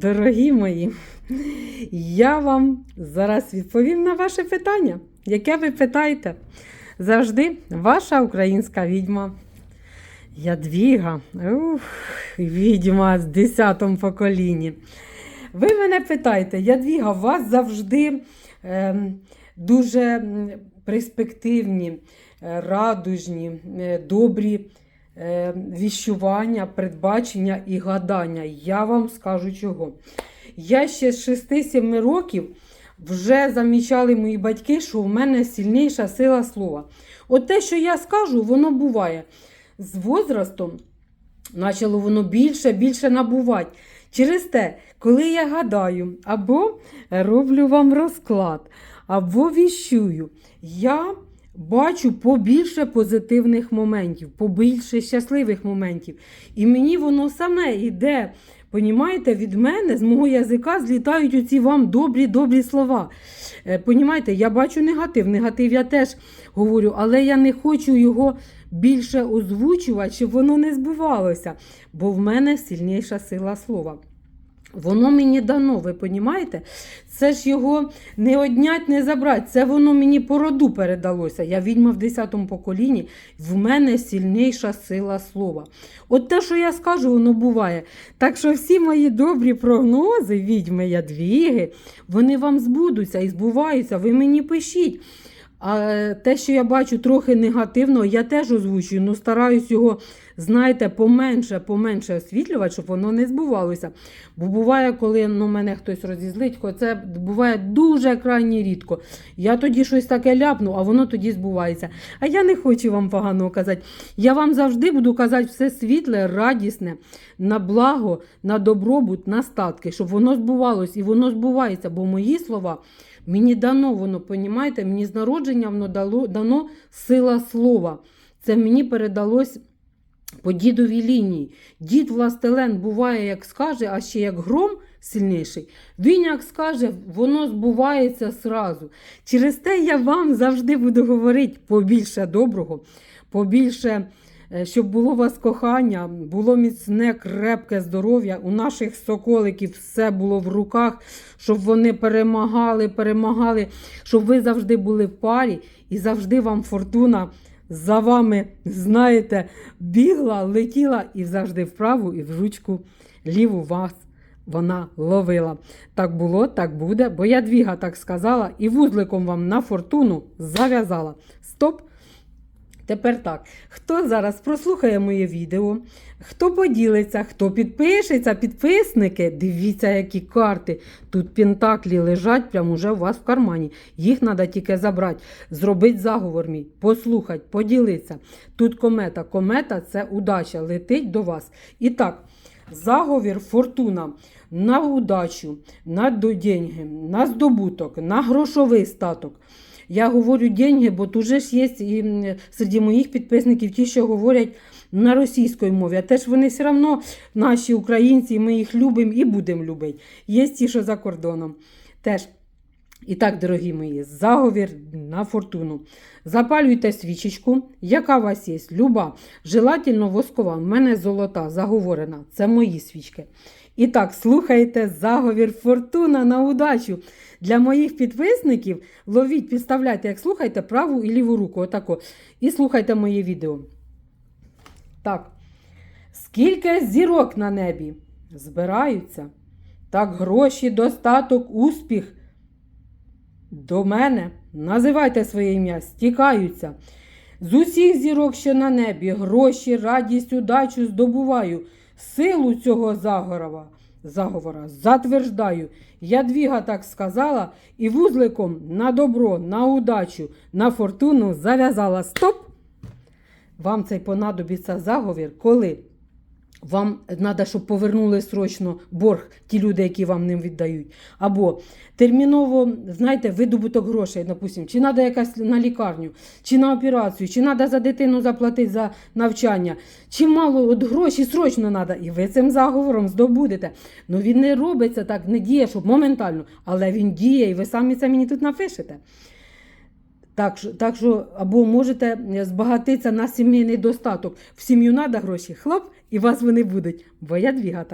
Дорогі мої, я вам зараз відповім на ваше питання, яке ви питаєте. Завжди ваша українська відьма. Ядвіга, ух, відьма з 10 поколінні. Ви мене питаєте, Ядвіга, у вас завжди ем, дуже перспективні, е, радужні, е, добрі е, віщування, передбачення і гадання. Я вам скажу чого. Я ще з 6-7 років вже замічали мої батьки, що в мене сильніша сила слова. От те, що я скажу, воно буває. З возрастом почало воно більше, більше набувати. Через те, коли я гадаю, або роблю вам розклад, або віщую, я бачу побільше позитивних моментів, побільше щасливих моментів. І мені воно саме йде. Понімаєте, від мене, з мого язика злітають оці вам добрі, добрі слова. Е, Понімаєте, я бачу негатив. Негатив я теж говорю, але я не хочу його більше озвучувати, щоб воно не збувалося, бо в мене сильніша сила слова. Воно мені дано, ви понімаєте? Це ж його не однять, не забрать. Це воно мені по роду передалося. Я відьма в 10 поколінні, в мене сильніша сила слова. От те, що я скажу, воно буває. Так що всі мої добрі прогнози, відьми ядвіги, вони вам збудуться і збуваються. Ви мені пишіть. А те, що я бачу трохи негативного, я теж озвучую, але стараюсь його, знаєте, поменше, поменше освітлювати, щоб воно не збувалося. Бо буває, коли ну, мене хтось розізлить, це буває дуже крайні рідко. Я тоді щось таке ляпну, а воно тоді збувається. А я не хочу вам поганого казати. Я вам завжди буду казати все світле, радісне, на благо, на добробут, на статки, щоб воно збувалось і воно збувається, бо мої слова. Мені дано воно, понімаєте? Мені з народження воно дало, дано сила слова. Це мені передалось по дідовій лінії. Дід властелен буває, як скаже, а ще як гром сильніший. Він як скаже, воно збувається сразу. Через те я вам завжди буду говорити побільше доброго, побільше. е, Щоб було вас кохання, було міцне, крепке здоров'я. У наших соколиків все було в руках, щоб вони перемагали, перемагали, щоб ви завжди були в парі і завжди вам фортуна за вами, знаєте, бігла, летіла і завжди вправу і в ручку ліву вас вона ловила. Так було, так буде, бо я двіга так сказала і вузликом вам на фортуну зав'язала. Стоп! Тепер так, хто зараз прослухає моє відео, хто поділиться, хто підпишеться, підписники, дивіться, які карти. Тут пентаклі лежать прямо уже у вас в кармані. Їх треба тільки забрати, зробити заговор мій, послухати, поділитися. Тут комета. Комета це удача, летить до вас. І так, заговір фортуна на удачу, на деньги, на здобуток, на грошовий статок. Я говорю деньги, бо тут же ж є і серед моїх підписників ті, що говорять на російській мові. А теж вони все одно наші українці, ми їх любимо і будемо любити. Є ті, що за кордоном. Теж. І так, дорогі мої, заговір на фортуну. Запалюйте свічечку, яка у вас є, люба, желательно воскова. В мене золота, заговорена. Це мої свічки. І так, слухайте заговір фортуна на удачу. Для моїх підписників ловіть, підставляйте, як слухайте праву і ліву руку. Отако. І слухайте моє відео. Так. Скільки зірок на небі збираються, так гроші, достаток, успіх. До мене називайте своє ім'я, стікаються. З усіх зірок, що на небі, гроші, радість, удачу здобуваю, силу цього заговора, заговора Я Ядвіга так сказала і вузликом на добро, на удачу, на фортуну зав'язала. Стоп! Вам цей понадобиться заговір, коли вам треба, щоб повернули срочно борг ті люди, які вам ним віддають. Або терміново, знаєте, видобуток грошей, допустим, чи треба якась на лікарню, чи на операцію, чи треба за дитину заплатити за навчання, чи мало от гроші срочно треба. І ви цим заговором здобудете. Ну він не робиться так, не діє, щоб моментально, але він діє, і ви самі це мені тут напишете. Так, що- так що, або можете збагатитися на сімейний достаток. В сім'ю треба гроші, хлоп, і вас вони будуть. Бо я двіга так.